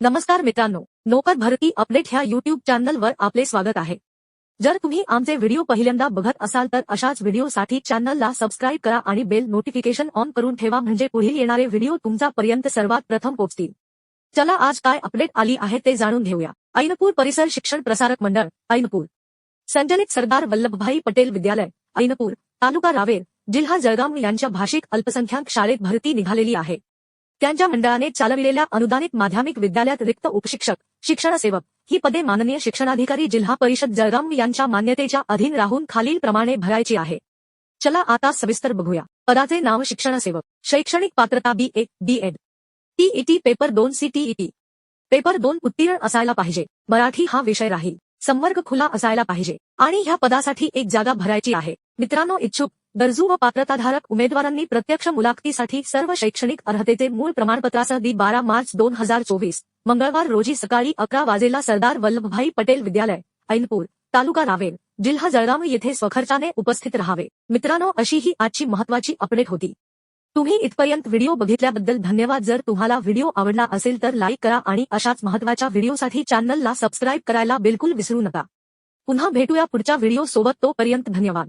नमस्कार मित्रांनो नोकर भरती अपडेट ह्या युट्यूब चॅनलवर आपले स्वागत आहे. जर तुम्ही आमचे व्हिडिओ पहिल्यांदा बघत असाल तर अशाच व्हिडिओसाठी चॅनलला सबस्क्राईब करा आणि बेल नोटिफिकेशन ऑन करून ठेवा म्हणजे पुढील येणारे व्हिडिओ तुमच्यापर्यंत सर्वात प्रथम पोहोचतील. चला आज काय अपडेट आली आहे ते जाणून घेऊया. ऐनपूर परिसर शिक्षण प्रसारक मंडळ ऐनपूर. संचलित सरदार वल्लभभाई पटेल विद्यालय ऐनपूर तालुका रावेर जिल्हा जळगाव यांच्या भाषिक अल्पसंख्याक शाळेत भरती निघालेली आहे. त्यांच्या मंडळाने चालविलेल्या अनुदानित माध्यमिक विद्यालयात रिक्त उपशिक्षक शिक्षण सेवक ही पदे माननीय शिक्षणाधिकारी जिल्हा परिषद जळगाव यांच्या मान्यतेच्या अधीन राहून खालील प्रमाणे भरायची आहे. चला आता सविस्तर बघूया. पदाचे नाव शिक्षण सेवक शैक्षणिक पात्रता B A B Ed. TET paper दोन सीटीईटी पेपर दोन उत्तीर्ण असायला पाहिजे. मराठी हा विषय राहील. संवर्ग खुला असायला पाहिजे. आणि ह्या पदासाठी एक जागा भरायची आहे. मित्रांनो इच्छुक गरजू व पात्रताधारक उमेदवारांनी प्रत्यक्ष मुलाखतीसाठी सर्व शैक्षणिक अर्हतेचे मूळ प्रमाणपत्रासह दी बारा मार्च दोन हजार चोवीस. मंगळवार रोजी सकाळी अकरा वाजेला सरदार वल्लभभाई पटेल विद्यालय ऐनपूर तालुका रावेर जिल्हा जळगाव येथे स्वखर्चाने उपस्थित राहावे. मित्रांनो अशी ही आजची महत्वाची अपडेट होती. तुम्ही इथपर्यंत व्हिडिओ बघितल्याबद्दल धन्यवाद. जर तुम्हाला व्हिडिओ आवडला असेल तर लाईक करा आणि अशाच महत्त्वाच्या व्हिडिओसाठी चॅनलला सबस्क्राईब करायला बिलकुल विसरू नका. पुन्हा भेटूया पुढच्या व्हिडिओ सोबत तोपर्यंत धन्यवाद.